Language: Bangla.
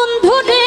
বন্ধু